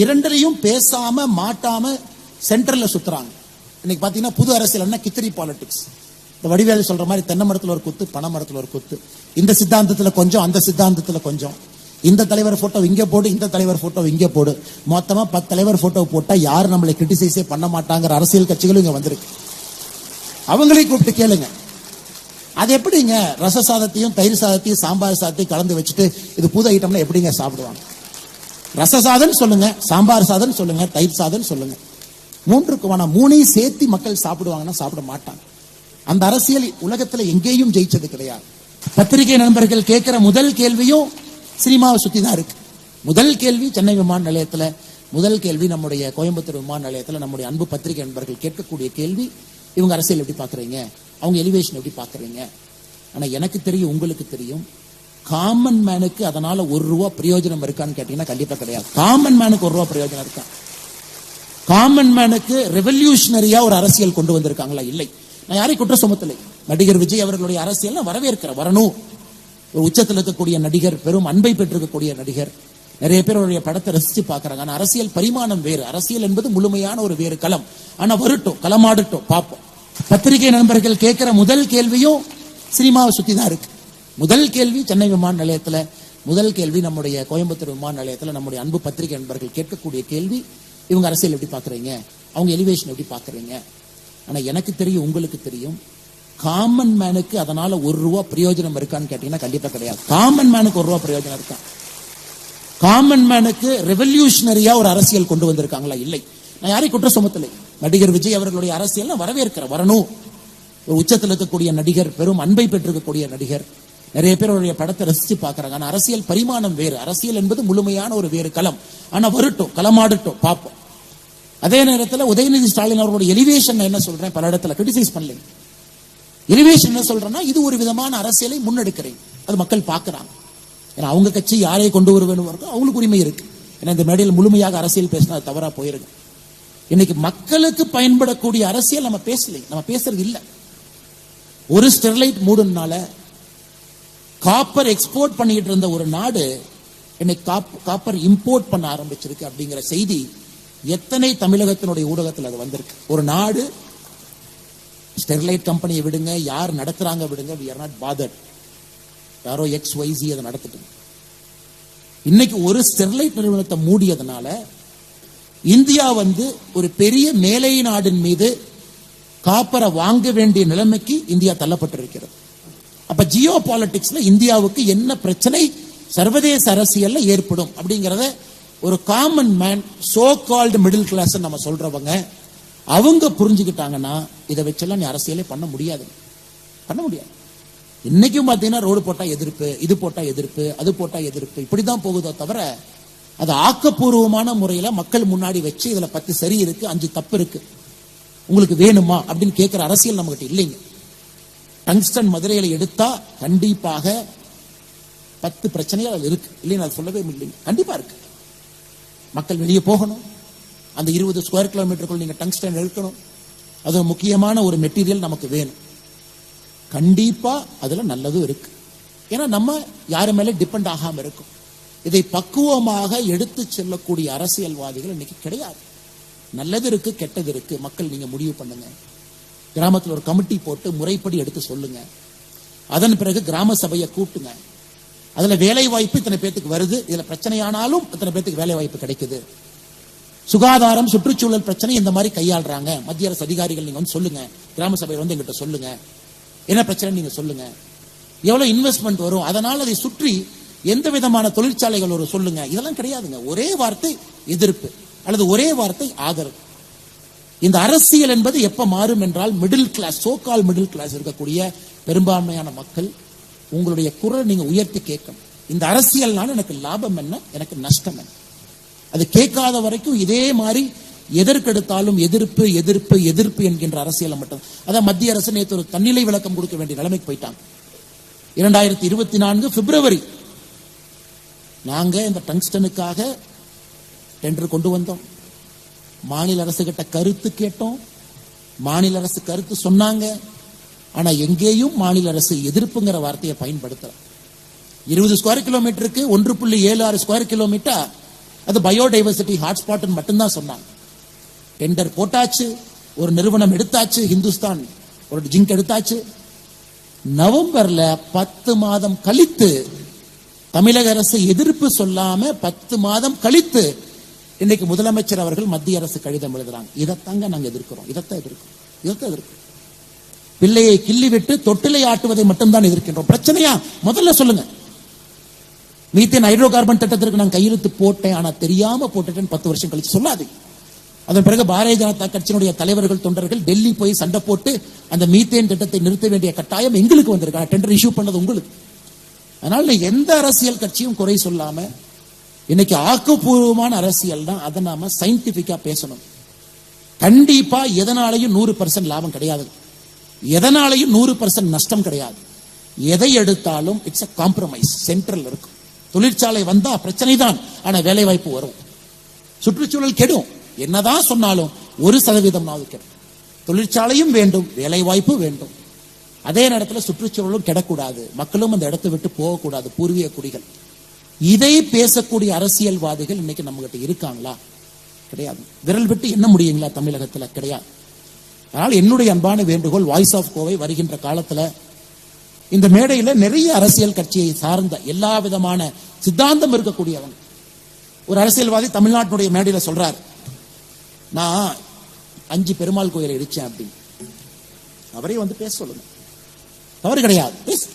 இரண்டரையும் பேசாம மாட்டாம சென்டர்ல சுத்துறாங்க. இன்னைக்கு பாத்தீங்கன்னா புது அரசியல் கித்திரி பாலிடிக்ஸ் இந்த வடிவேலு சொல்ற மாதிரி தென்னை மரத்துல ஒரு குத்து பனை மரத்துல ஒரு குத்து. இந்த சித்தாந்தத்துல கொஞ்சம் அந்த சித்தாந்தத்துல கொஞ்சம். இந்த தலைவர் போட்டோ இங்க போடு இந்த தலைவர் போட்டோ இங்க போடு. மொத்தமா பத்து தலைவர் போட்டோ போட்டா யாரும் நம்மளை கிரிட்டிசைஸே பண்ண மாட்டாங்கிற அரசியல் கட்சிகளும் இங்க வந்திருக்கு. அவங்களையும் கூப்பிட்டு கேளுங்க. அது எப்படிங்க? ரச சாதத்தையும் தயிர் சாதத்தையும் சாம்பார் சாதத்தையும் கலந்து வச்சுட்டு இது புது ஐட்டம்ல எப்படிங்க சாப்பிடுவாங்க? ரச சாதம் சொல்லுங்க சாம்பார் சாதம் சொல்லுங்க தயிர் சாதம் சொல்லுங்க. மூன்றுக்கு வேணாம் மூணையும் சேர்த்து மக்கள் சாப்பிடுவாங்கன்னா சாப்பிட மாட்டாங்க. அந்த அரசியல் உலகத்துல எங்கேயும் ஜெயிச்சது கிடையாது. பத்திரிகை நண்பர்கள் கேட்கிற முதல் கேள்வியும் சினிமாவை சுத்தி தான் இருக்கு. முதல் கேள்வி சென்னை விமான நிலையத்துல முதல் கேள்வி நம்முடைய கோயம்புத்தூர் விமான நிலையத்துல நம்முடைய அன்பு பத்திரிகை நண்பர்கள் கேட்கக்கூடிய கேள்வி இவங்க அரசியல் எப்படி பாக்குறீங்க அவங்க எலிவேஷன் எப்படி பாக்குறீங்க ஆனா எனக்கு தெரியும் உங்களுக்கு தெரியும் காமன் மேனுக்கு அதனால ஒரு ரூபா பிரயோஜனம் இருக்கான்னு கேட்டீங்கன்னா கண்டிப்பா கிடையாது. காமன் மேனுக்கு ஒரு ரூபா பிரயோஜனம் இருக்கா? காமன் மேனுக்கு ரெவல்யூஷனரியா ஒரு அரசியல் கொண்டு வந்திருக்காங்களா? இல்லை. நான் யாரையும் குற்றம் சுமத்தலை. நடிகர் விஜய் அவர்களுடைய அரசியல் வரவேற்கிற வரணும். ஒரு உச்சத்தில் இருக்கக்கூடிய நடிகர் பெரும் அன்பை பெற்றிருக்கக்கூடிய நடிகர். நிறைய பேர் அவருடைய படத்தை ரசிச்சு பார்க்கறாங்க. ஆனா அரசியல் பரிமாணம் வேறு. அரசியல் என்பது முழுமையான ஒரு வேறு களம். ஆனா வரட்டும் களமாடட்டும் பார்ப்போம். பத்திரிகை நண்பர்கள் கேட்கிற முதல் கேள்வியும் சினிமாவை சுத்தி தான் இருக்கு. முதல் கேள்வி சென்னை விமான நிலையத்துல முதல் கேள்வி நம்முடைய கோயம்புத்தூர் விமான நிலையத்துல நம்முடைய அன்பு பத்திரிகை நண்பர்கள் கேட்கக்கூடிய கேள்வி இவங்க அரசியல் எப்படி பாக்குறீங்க? அவங்க எலிவேஷன் எப்படி பாக்குறீங்க? ஆனா எனக்கு தெரியும் உங்களுக்கு தெரியும் காமன் மேனுக்கு அதனால ஒரு ரூபா பிரயோஜனம் இருக்கான்னு கேட்டீங்கன்னா கண்டிப்பா கிடையாது. காமன் மேனுக்கு ஒரு ரூபா பிரயோஜனம் இருக்கா? காமன் மேனுக்கு ரெவல்யூஷனரியா ஒரு அரசியல் கொண்டு வந்திருக்காங்களா? இல்லை. நான் யாரையும் குற்றம் சுமத்தலை. நடிகர் விஜய் அவர்களுடைய அரசியல் வரவேற்கிற வரவேற்கிறேன் வரணும். ஒரு உச்சத்தில் இருக்கக்கூடிய நடிகர் பெரும் அன்பை பெற்றிருக்கக்கூடிய நடிகர். நிறைய பேர் அவருடைய படத்தை ரசிச்சு பார்க்கறாங்க. ஆனா அரசியல் பரிமாணம் வேறு. அரசியல் என்பது முழுமையான ஒரு வேறு களம். ஆனா வரட்டும் களமாடட்டும் பார்ப்போம். அதே நேரத்தில் உதயநிதி ஸ்டாலின் அவர்களுடைய எலிவேஷன் என்ன சொல்றேன்? பல இடத்துல கிரிட்டிசைஸ் பண்ணல எலிவேஷன் என்ன சொல்றேன்னா இது ஒரு விதமான அரசியலை முன்னெடுக்கிறேன். அது மக்கள் பார்க்குறாங்க. ஏன்னா அவங்க கட்சி யாரை கொண்டு வர இருக்கோ அவங்களுக்கு உரிமை இருக்கு. ஏன்னா இந்த மேடையில் முழுமையாக அரசியல் பேசினா அது தவறா போயிருக்கு இன்னைக்கு மக்களுக்கு பயன்படக்கூடிய அரசியல் நம்ம பேசலை நம்ம பேசுறது இல்ல. ஒரு ஸ்டெர்லைட் மூடுனால காப்பர் எக்ஸ்போர்ட் பண்ணிட்டு இருந்த ஒரு நாடு இன்னைக்கு காப்பர் இம்போர்ட் பண்ண ஆரம்பிச்சிருக்கு அப்படிங்கிற செய்தி எத்தனை தமிழகத்தினுடைய ஊடகத்தில் அது வந்திருக்கு. ஒரு நாடு ஸ்டெர்லைட் கம்பெனியை விடுங்க யார் நடத்துறாங்க விடுங்க வி ஆர் நாட் பாதர் யாரோ எக்ஸ் ஒய்சி அதை நடத்திட்டு இன்னைக்கு ஒரு ஸ்டெர்லைட் நிறுவனத்தை மூடியதுனால இந்தியா வந்து ஒரு பெரிய மேலை நாடின் மீது காப்பரை வாங்க வேண்டிய நிலைமைக்கு இந்தியா தள்ளப்பட்டிருக்கிறது. அப்ப ஜியோ பாலிட்டிக்ஸ்ல இந்தியாவுக்கு என்ன பிரச்சனை? சர்வதேச அரசியல்ல ஏற்படும். அப்படிங்கிறத ஒரு common man so called middle class நம்ம சொல்றவங்க அவங்க புரிஞ்சுக்கிட்டாங்கன்னா இதை வச்செல்லாம் நீ அரசியலே பண்ண முடியாது. பண்ண முடியாது. இன்னைக்கும் பார்த்தீங்கன்னா ரோடு போட்டா எதிர்ப்பு இது போட்டா எதிர்ப்பு அது போட்டா எதிர்ப்பு. இப்படிதான் போகுதோ தவிர அது ஆக்கப்பூர்வமான முறையில மக்கள் முன்னாடி வச்சு இதுல பத்து சரி இருக்கு அஞ்சு தப்பு இருக்கு. உங்களுக்கு வேணுமா? அப்படின்னு கேட்கிற அரசியல் நம்மகிட்ட இல்லைங்க. டங்ஸ்டன் மதுரையில எடுத்தா கண்டிப்பாக பத்து பிரச்சனைகள் அது இருக்கு. இல்லைன்னு அது சொல்லவே இல்லைங்க கண்டிப்பா இருக்கு. மக்கள் வெளியே போகணும். அந்த இருபது ஸ்கொயர் கிலோமீட்டருக்குள் நீங்க டங்ஸ்டன் எடுக்கணும் அது முக்கியமான ஒரு மெட்டீரியல் நமக்கு வேணும். கண்டிப்பா அதுல நல்லதும் இருக்கு. ஏன்னா நம்ம யாரு மேல டிபெண்ட் ஆகாம இருக்கும். இதை பக்குவமாக எடுத்து செல்லக்கூடிய அரசியல்வாதிகள் இன்னைக்கு கிடையாது. நல்லது இருக்கு கெட்டது இருக்கு. மக்கள் நீங்க முடிவு பண்ணுங்க. கிராமத்தில் ஒரு கமிட்டி போட்டு முறைப்படி எடுத்து சொல்லுங்க. அதன் பிறகு கிராம சபையை கூட்டுங்க. அதுல வேலை வாய்ப்பு இத்தனை பேத்துக்கு வருது. இதுல பிரச்சனையானாலும் இத்தனை பேத்துக்கு வேலை வாய்ப்பு கிடைக்குது. சுகாதாரம் சுற்றுச்சூழல் பிரச்சனை இந்த மாதிரி கையாளுறாங்க. மத்திய அரசு அதிகாரிகள் நீங்க வந்து சொல்லுங்க. கிராம சபையில் வந்து எங்கிட்ட சொல்லுங்க. என்ன பிரச்சனை நீங்க சொல்லுங்க. எவ்வளவு இன்வெஸ்ட்மெண்ட் வரும்? அதனால அதை சுற்றி எந்த விதமான தொழிற்சாலைகள் வரும் சொல்லுங்க. இதெல்லாம் கிடையாதுங்க. ஒரே வார்த்தை எதிர்ப்பு. அல்லது ஒரே வார்த்தை ஆதரவு. இந்த அரசியல் என்பது எப்ப மாறும் என்றால் middle class so call middle class இருக்கக்கூடிய பெரும்பான்மையான மக்கள் உங்களுடைய குரல் நீங்க உயர்த்தி கேட்கணும். இந்த அரசியல்னால எனக்கு லாபம் என்ன? எனக்கு நஷ்டம் என்ன? அது கேட்காத வரைக்கும் இதே மாதிரி எதற்கெடுத்தாலும் எதிர்ப்பு எதிர்ப்பு எதிர்ப்பு என்கின்ற அரசியலை மட்டும் அதான் மத்திய அரசு நேற்று ஒரு தன்னிலை விளக்கம் கொடுக்க வேண்டிய நிலைமைக்கு போயிட்டாங்க. இரண்டாயிரத்தி இருபத்தி நான்கு பிப்ரவரி நாங்க இந்த டங்ஸ்டனுக்காக டெண்டர் கொண்டு வந்தோம். மாநில அரசு கிட்ட கருத்து கேட்டோம். மாநில அரசு கருத்து சொன்னாங்க. ஆனா எங்கேயும் மாநில அரசு எதிர்ப்புங்கிற வார்த்தையை பயன்படுத்தல. இருபது ஸ்கொயர் கிலோமீட்டருக்கு ஒன்று புள்ளி ஏழு ஆறு ஸ்கொயர் கிலோமீட்டர் அது பயோடைவர்சிட்டி ஹாட்ஸ்பாட் மட்டும்தான் சொன்னாங்க. டெண்டர் போட்டாச்சு. ஒரு நிறுவனம் எடுத்தாச்சு. ஹிந்துஸ்தான் ஒரு ஜிங்க் எடுத்தாச்சு. நவம்பர்ல பத்து மாதம் கழித்து தமிழக அரசு எதிர்ப்பு சொல்லாம பத்து மாதம் கழித்து இன்னைக்கு முதலமைச்சர் அவர்கள் மத்திய அரசு கடிதம் எழுதுறாங்க. இதைத்தாங்க நாங்க எதிர்க்கிறோம். இதைத்தான் எதிர்க்கிறோம். இதைத்தான் எதிர்க்கிறோம். பிள்ளையை கிள்ளி விட்டு தொட்டிலை ஆட்டுவதை மட்டும்தான் எதிர்க்கின்றோம். பிரச்சனையா? முதல்ல சொல்லுங்க. மீத்தேன் ஹைட்ரோ கார்பன் திட்டத்திற்கு நான் கையெழுத்து போட்டேன். ஆனா தெரியாம போட்டுட்டேன் பத்து வருஷம் கழிச்சு சொல்லாது. அதன் பிறகு பாரதிய ஜனதா கட்சியினுடைய தலைவர்கள் தொண்டர்கள் டெல்லி போய் சண்டை போட்டு அந்த மீத்தேன் திட்டத்தை நிறுத்த வேண்டிய கட்டாயம் எங்களுக்கு வந்திருக்கு. டெண்டர் இஷ்யூ பண்ணது உங்களுக்கு. அதனால நீ எந்த அரசியல் கட்சியும் குறை சொல்லாம இன்னைக்கு ஆக்கப்பூர்வமான அரசியல் தான். அதை நாம சயின்டிபிக்கா பேசணும். கண்டிப்பா எதனாலையும் நூறு பர்சன்ட் லாபம் கிடையாது. எதனாலையும் நூறு பர்சன்ட் நஷ்டம் கிடையாது. எதை எடுத்தாலும் இட்ஸ் அ காம்ப்ரமைஸ் சென்ட்ரல் இருக்கும். தொழிற்சாலை வந்தா பிரச்சனை தான். ஆனா வேலை வாய்ப்பு வரும். சுற்றுச்சூழல் கெடும். என்னதான் சொன்னாலும் ஒரு சதவீதம் கெடும். தொழிற்சாலையும் வேண்டும். வேலை வாய்ப்பும் வேண்டும். அதே நேரத்தில் சுற்றுச்சூழலும் கெடக்கூடாது. மக்களும் அந்த இடத்தை விட்டு போகக்கூடாது. பூர்வீக குடிகள். இதை பேசக்கூடிய அரசியல்வாதிகள் இன்னைக்கு நம்ம கிட்ட இருக்காங்களா? கிடையாது. விரல் விட்டு என்ன முடியுங்களா தமிழகத்துல? கிடையாது. அதனால் என்னுடைய அன்பான வேண்டுகோள் வாய்ஸ் ஆஃப் கோவை வருகின்ற காலத்துல இந்த மேடையில நிறைய அரசியல் கட்சியை சார்ந்த எல்லா விதமான சித்தாந்தம் இருக்கக்கூடியவங்க. ஒரு அரசியல்வாதி தமிழ்நாட்டினுடைய மேடையில சொல்றார் நான் அஞ்சு பெருமாள் கோயிலை இடிச்சேன் அப்படின்னு. அவரே வந்து பேச சொல்லுங்க. தவறு கிடையாது. பேசு.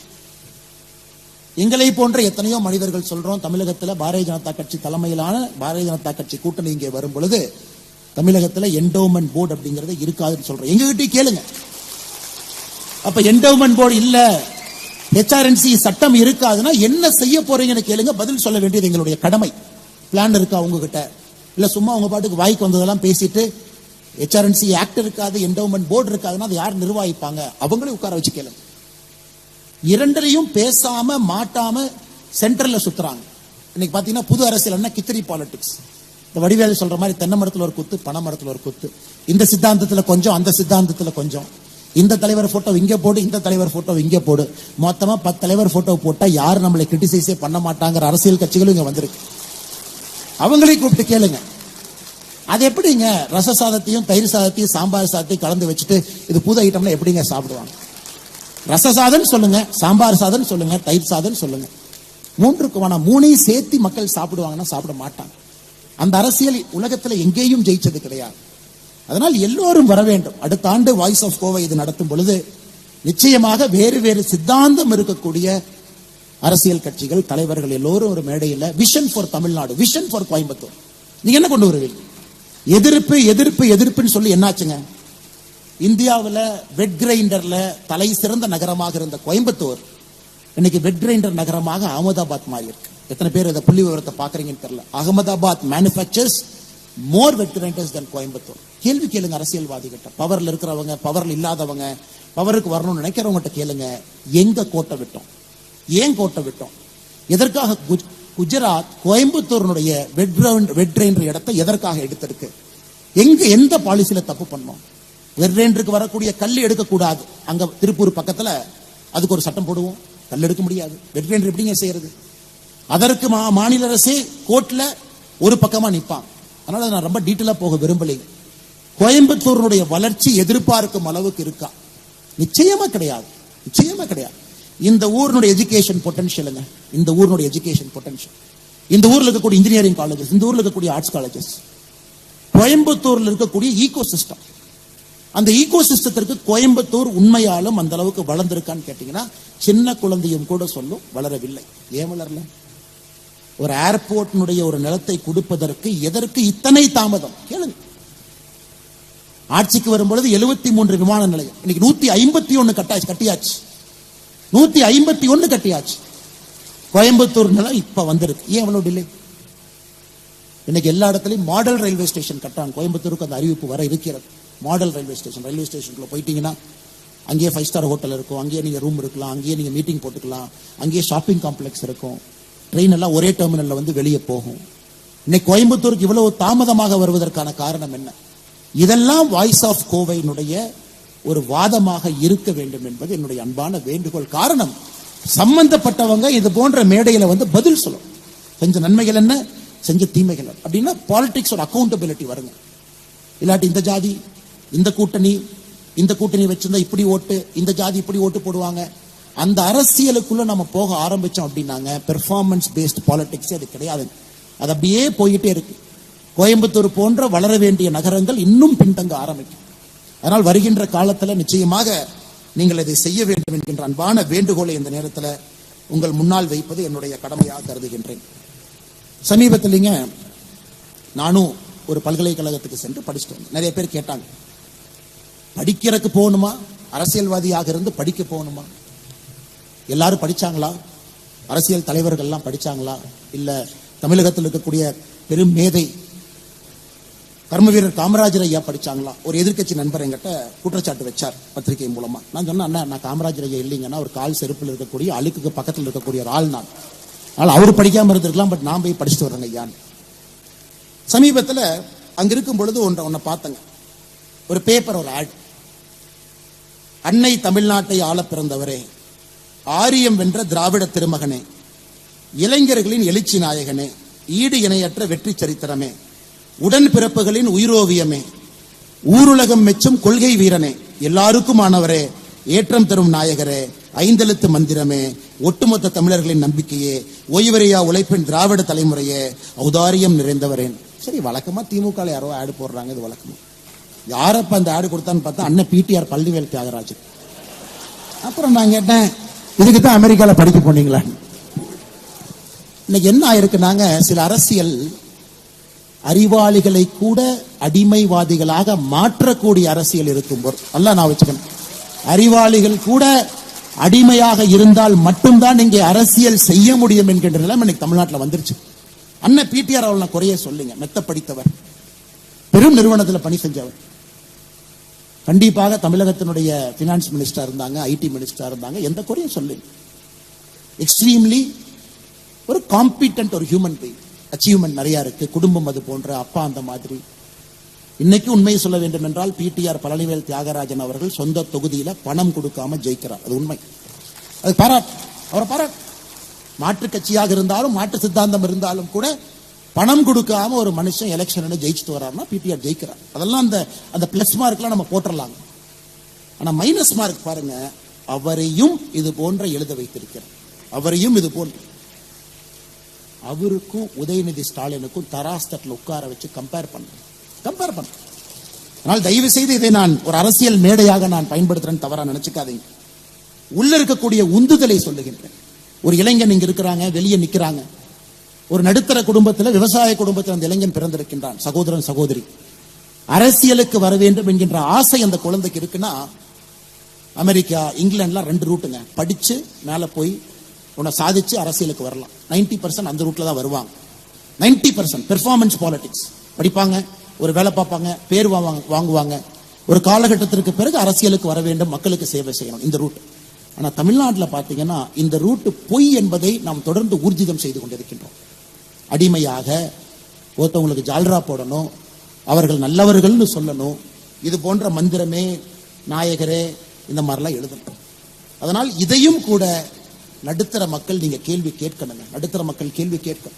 எங்களை போன்ற எத்தனையோ மனிதர்கள் சொல்றோம் தமிழகத்தில் பாரதிய ஜனதா கட்சி தலைமையிலான பாரதிய ஜனதா கட்சி கூட்டணி இங்கே வரும் பொழுது தமிழகத்தில் என்டோமெண்ட் போர்டு அப்படிங்கறது இருக்காதுன்னு சொல்றோம். எங்ககிட்டயும் கேளுங்க. அப்ப என்டோமெண்ட் போர்டு இல்ல ஹெச்ஆர்என்சி சட்டம் இருக்காதுன்னா என்ன செய்ய போறீங்கன்னு கேளுங்க பதில் சொல்ல வேண்டியது எங்களுடைய கடமை. பிளான் இருக்கா உங்ககிட்ட? இல்ல சும்மா உங்க பாட்டுக்கு வாய்க்கு வந்ததெல்லாம் பேசிட்டு ஹெச்ஆர்என்சி ஆக்ட் இருக்காது என்டோமெண்ட் போர்டு இருக்காதுன்னா அதை யார் நிர்வாகிப்பாங்க? அவங்களே உட்கார வச்சு கேளுங்க. இரண்டரையும் பேசாம மாட்டாம சென்டர்ல சுத்துறாங்க. இன்னைக்கு பாத்தீங்கன்னா புது அரசியல் என்ன? கித்திரி பாலிடிக்ஸ் இந்த வடிவேலு சொல்ற மாதிரி தென்னை மரத்துல ஒரு குத்து பனை மரத்துல ஒரு குத்து. இந்த சித்தாந்தத்துல கொஞ்சம் அந்த சித்தாந்தத்துல கொஞ்சம். இந்த தலைவர் போட்டோ இங்க போடு இந்த தலைவர் போட்டோ இங்க போடு. மொத்தமா பத்து தலைவர் போட்டோ போட்டா யாரும் நம்மளை கிரிட்டிசைஸே பண்ண மாட்டாங்கிற அரசியல் கட்சிகளும் இங்க வந்திருக்கு. அவங்களையும் கூப்பிட்டு கேளுங்க. அது எப்படிங்க? ரச சாதத்தையும் தயிர் சாதத்தையும் சாம்பார் சாதத்தையும் கலந்து வச்சுட்டு இது புது ஐட்டம்னா எப்படிங்க சாப்பிடுவாங்க? ரச சாதம் சொல்லுங்க சாம்பார் சாதம் சொல்லுங்க தயிர் சாதம் சொல்லுங்க. மூன்றுக்கு வேணாம் மூணையும் சேர்த்து மக்கள் சாப்பிடுவாங்கன்னா சாப்பிட மாட்டாங்க. அந்த அரசியல் உலகத்துல எங்கேயும் ஜெயிச்சது கிடையாது. அதனால் எல்லோரும் வர வேண்டும். அடுத்த ஆண்டு வாய்ஸ் ஆஃப் கோவை இது நடத்தும் பொழுது நிச்சயமாக வேறு வேறு சித்தாந்தம் இருக்கக்கூடிய அரசியல் கட்சிகள் தலைவர்கள் எல்லோரும் ஒரு மேடையில் vision for Tamil Nadu vision for Coimbatore. நீங்க என்ன கொண்டு வருவீங்க? எதிர்ப்பு எதிர்ப்பு எதிர்ப்புன்னு சொல்லி என்னாச்சுங்க? இந்தியாவில் வெட் கிரைண்டர்ல தலை சிறந்த நகரமாக இருந்த கோயம்புத்தூர் இன்னைக்கு வெட் கிரைண்டர் நகரமாக அகமதாபாத் மாறி இருக்கு எத்தனை பேர் இதை புள்ளி விவரத்தை பாக்குறீங்கன்னு தெரியல. Ahmedabad manufactures more wet grinders than Coimbatore. கேள்வி கேளுங்க அரசியல்வாதி கிட்ட பவர்ல இருக்கிறவங்க பவர்ல இல்லாதவங்க பவருக்கு வரணும்னு நினைக்கிறவங்க கேளுங்க. எங்க கோட்டை விட்டோம்? ஏன் கோட்டை விட்டோம்? எதற்காக குஜ்- குஜராத் கோயம்புத்தூரினுடைய வெட் வெட் கிரைண்டர் இடத்தை எதற்காக எடுத்திருக்கு? எங்க எந்த பாலிசியில தப்பு பண்ணோம்? வெர்ரேன்றுக்கு வரக்கூடிய கல் எடுக்கக்கூடாது. அங்க திருப்பூர் பக்கத்துல அதுக்கு ஒரு சட்டம் போடுவோம். கல் எடுக்க முடியாது. வெட் எப்படிங்க செய்யறது? அதற்கு மா- மாநில அரசே கோர்ட்ல ஒரு பக்கமா நிற்பான் அதனால நான் ரொம்ப டீட்டெயிலா போக விரும்பலை. கோயம்புத்தூரினுடைய வளர்ச்சி எதிர்பார்க்கும் அளவுக்கு இருக்கா? நிச்சயமா கிடையாது. நிச்சயமா கிடையாது. இந்த ஊரினுடைய எஜுகேஷன் பொட்டன்ஷியலுங்க இந்த ஊரினுடைய எஜுகேஷன் பொட்டன்ஷியல் இந்த ஊர்ல இருக்கக்கூடிய இன்ஜினியரிங் காலேஜஸ் இந்த ஊர்ல இருக்கக்கூடிய ஆர்ட்ஸ் காலேஜஸ் கோயம்புத்தூர்ல இருக்கக்கூடிய ஈகோ சிஸ்டம் அந்த ஈகோ சிஸ்டத்திற்கு கோயம்புத்தூர் உண்மையாலும் அந்த அளவுக்கு வளர்ந்திருக்கான்னு கேட்டீங்கன்னா சின்ன குழந்தையும் கூட சொல்லும் வளரவில்லை. ஏன் வளரல? ஒரு ஏர்போர்ட்னுடைய ஒரு நிலத்தை கொடுப்பதற்கு எதற்கு இத்தனை தாமதம்? கேளுங்க. ஆட்சிக்கு வரும்பொழுது எழுபத்தி மூன்று விமான நிலையம். இன்னைக்கு நூத்தி ஐம்பத்தி ஒன்னு கட்டாச்சு கட்டியாச்சு. நூத்தி ஐம்பத்தி ஒன்னு கட்டியாச்சு. கோயம்புத்தூர் நிலம் இப்ப வந்திருக்கு. ஏன் இவ்வளவு டிலே இன்னைக்கு எல்லா இடத்துலயும் மாடல் ரயில்வே ஸ்டேஷன் கட்டான் கோயம்புத்தூருக்கு அந்த அறிவிப்பு வர இருக்கிறது. Model railway station. ரயில்வே ஸ்டேஷனுக்குள்ள போயிட்டீங்கன்னா அங்கேயே ஃபைவ் ஸ்டார் ஹோட்டல் இருக்கும். அங்கேயே நீங்கள் ரூம் இருக்கலாம். அங்கேயே நீங்கள் மீட்டிங் போட்டுக்கலாம். அங்கேயே ஷாப்பிங் காம்ப்ளெக்ஸ் இருக்கும். ட்ரெயின் எல்லாம் ஒரே டெர்மினலில் வந்து வெளியே போகும். இன்னைக்கு கோயம்புத்தூருக்கு இவ்வளவு தாமதமாக வருவதற்கான காரணம் என்ன? இதெல்லாம் வாய்ஸ் ஆஃப் கோவையினுடைய ஒரு வாதமாக இருக்க வேண்டும் என்பது என்னுடைய அன்பான வேண்டுகோள். காரணம் சம்பந்தப்பட்டவங்க இது போன்ற மேடையில வந்து பதில் சொல்லணும். செஞ்ச நன்மைகள் என்ன? செஞ்ச தீமைகள் அப்படின்னா பாலிடிக்ஸ் ஒரு அக்கௌண்டபிலிட்டி வருங்க. இல்லாட்டி இந்த ஜாதி இந்த கூட்டணி இந்த கூட்டணி வச்சிருந்தா இப்படி ஓட்டு இந்த ஜாதி இப்படி ஓட்டு போடுவாங்க. அந்த அரசியலுக்குள்ள நம்ம போக ஆரம்பிச்சோம் அப்படின்னாங்க. பெர்ஃபார்மன்ஸ் பேஸ்ட் பாலிடிக்ஸ் அது கிடையாது. அது அப்படியே போயிட்டே இருக்கு. கோயம்புத்தூர் போன்ற வளர வேண்டிய நகரங்கள் இன்னும் பின்தங்க ஆரம்பிக்கும். அதனால் வருகின்ற காலத்துல நிச்சயமாக நீங்கள் இதை செய்ய வேண்டும் என்கின்ற அன்பான வேண்டுகோளை இந்த நேரத்தில் உங்கள் முன்னால் வைப்பது என்னுடைய கடமையாக கருதுகின்றேன். சமீபத்திலிங்க நானும் ஒரு பல்கலைக்கழகத்துக்கு சென்று படிச்சுட்டு வந்தேன். நிறைய பேர் கேட்டாங்க படிக்கிறதுக்கு போகணுமா? அரசியல்வாதியாக இருந்து படிக்க போகணுமா? எல்லாரும் படிச்சாங்களா? அரசியல் தலைவர்கள்லாம் படிச்சாங்களா? இல்ல தமிழகத்தில் இருக்கக்கூடிய பெரும் மேதை கர்ம வீரர் காமராஜர் ஐயா படிச்சாங்களா? ஒரு எதிர்க்கட்சி நண்பர் என்கிட்ட குற்றச்சாட்டு வச்சார் பத்திரிகை மூலமா. நான் சொன்னேன் அண்ணா நான் காமராஜர் ஐயா இல்லைங்கன்னா ஒரு கால் செருப்பில் இருக்கக்கூடிய அழுக்குக்கு பக்கத்தில் இருக்கக்கூடிய ஒரு ஆள் நான். ஆனால் அவர் படிக்காம இருந்திருக்கலாம் பட் நான் போய் படிச்சுட்டு வரேங்க ஐயான்னு. சமீபத்தில் அங்க இருக்கும் பொழுது ஒன்றை ஒன்றை பார்த்தங்க. ஒரு பேப்பர் ஒரு ஆட் அன்னை தமிழ்நாட்டை ஆள பிறந்தவரே ஆரியம் வென்ற திராவிட திருமகனே இளைஞர்களின் எழுச்சி நாயகனே ஈடு இணையற்ற வெற்றி சரித்திரமே உடன் பிறப்புகளின் உயிரோவியமே ஊருலகம் மெச்சும் கொள்கை வீரனே எல்லாருக்குமானவரே ஏற்றம் தரும் நாயகரே ஐந்தெழுத்து மந்திரமே ஒட்டுமொத்த தமிழர்களின் நம்பிக்கையே ஓய்வரையா உழைப்பின் திராவிட தலைமுறையே ஔதாரியம் நிறைந்தவரேன். சரி வழக்கமா திமுக யாரோ ஆடு போடுறாங்க இது வழக்கமா? யாரப்ப அந்த ஆடு கொடுத்தான்னு பார்த்தா அண்ணன் பிடிஆர் பள்ளிவேல் தியாகராஜன். அப்புறம் நான் கேட்டேன் இதுக்கு தான் அமெரிக்கால படிக்க போனீங்களா? இன்னைக்கு என்ன ஆயிருக்குனாங்க சில அரசியல் அறிவாளிகளை கூட அடிமைவாதிகளாக மாற்றக்கூடிய அரசியல் இருக்கும் போது நல்லா நான் வச்சுக்கணும். அறிவாளிகள் கூட அடிமையாக இருந்தால் மட்டும்தான் இங்கே அரசியல் செய்ய முடியும் என்கின்ற நிலைமை இன்னைக்கு தமிழ்நாட்டில் வந்துருச்சு. அண்ணன் பிடிஆர் அவள் நான் குறைய சொல்லுங்க மெத்த படித்தவர். பெரும் நிறுவனத்தில் பணி செஞ்சவர் கண்டிப்பாக தமிழகத்தினுடைய பினான்ஸ் மினிஸ்டர் இருந்தாங்க ஐடி மினிஸ்டர் இருந்தாங்க எந்த குறையும் சொல்லு எக்ஸ்ட்ரீம்லி ஒரு காம்பிட்டன்ட் ஒரு ஹியூமன் பீங் அச்சீவ்மெண்ட் நிறைய இருக்கு குடும்பம் அது போன்ற அப்பா அந்த மாதிரி. இன்னைக்கு உண்மையை சொல்ல வேண்டும் என்றால் பிடிஆர் பழனிவேல் தியாகராஜன் அவர்கள் சொந்த தொகுதியில பணம் கொடுக்காம ஜெயிக்கிறார். அது உண்மை. அது பாராட் அவரை பாராட் மாற்று கட்சியாக இருந்தாலும் மாற்று சித்தாந்தம் இருந்தாலும் கூட பணம் கொடுக்காம ஒரு மனுஷன் எலெக்ஷன் ஜெயிச்சுட்டு வர்றாருன்னா பிடிஆர் ஜெயிக்கிறார். அதெல்லாம் அந்த அந்த பிளஸ் மார்க்லாம் நம்ம போட்டுடலாங்க ஆனா மைனஸ் மார்க் பாருங்க அவரையும் இது போன்ற எழுத வைத்திருக்கிறார். அவரையும் இது போன்ற. அவருக்கும் உதயநிதி ஸ்டாலினுக்கும் தராஸ் தட்டில் உட்கார வச்சு கம்பேர் பண்ண கம்பேர் பண்ண அதனால் தயவு செய்து இதை நான் ஒரு அரசியல் மேடையாக நான் பயன்படுத்துறேன்னு தவறா நினைச்சுக்காதீங்க. உள்ள இருக்கக்கூடிய உந்துதலை சொல்லுகின்றேன். ஒரு இளைஞன் இங்க இருக்கிறாங்க வெளியே நிக்கிறாங்க. ஒரு நடுத்தர குடும்பத்தில் விவசாய குடும்பத்தில் அந்த இளைஞன் பிறந்திருக்கின்றான் சகோதரன் சகோதரி. அரசியலுக்கு வர வேண்டும் என்கின்ற ஆசை அந்த குழந்தைக்கு இருக்குன்னா அமெரிக்கா இங்கிலாந்துலாம் ரெண்டு ரூட்டுங்க படிச்சு மேலே போய் உன்னை சாதிச்சு அரசியலுக்கு வரலாம். 90% பர்சன்ட் அந்த ரூட்ல தான் வருவாங்க. 90% பர்சன்ட் பெர்ஃபார்மன்ஸ் பாலிடிக்ஸ் படிப்பாங்க ஒரு வேலை பார்ப்பாங்க பேர் வாங்குவாங்க வாங்குவாங்க. ஒரு காலகட்டத்திற்கு பிறகு அரசியலுக்கு வர வேண்டும் மக்களுக்கு சேவை செய்யணும் இந்த ரூட் ஆனால் தமிழ்நாட்டில் பார்த்தீங்கன்னா இந்த ரூட்டு பொய் என்பதை நாம் தொடர்ந்து ஊர்ஜிதம் செய்து கொண்டிருக்கின்றோம். அடிமையாக ஒருத்தவங்களுக்கு ஜால்ரா போடணும் அவர்கள் நல்லவர்கள்னு சொல்லணும். இது போன்ற மந்திரமே நாயகரே இந்த மாதிரிலாம் எழுதணும். அதனால் இதையும் கூட நடுத்தர மக்கள் நீங்க கேள்வி கேட்கணுங்க. நடுத்தர மக்கள் கேள்வி கேட்கணும்.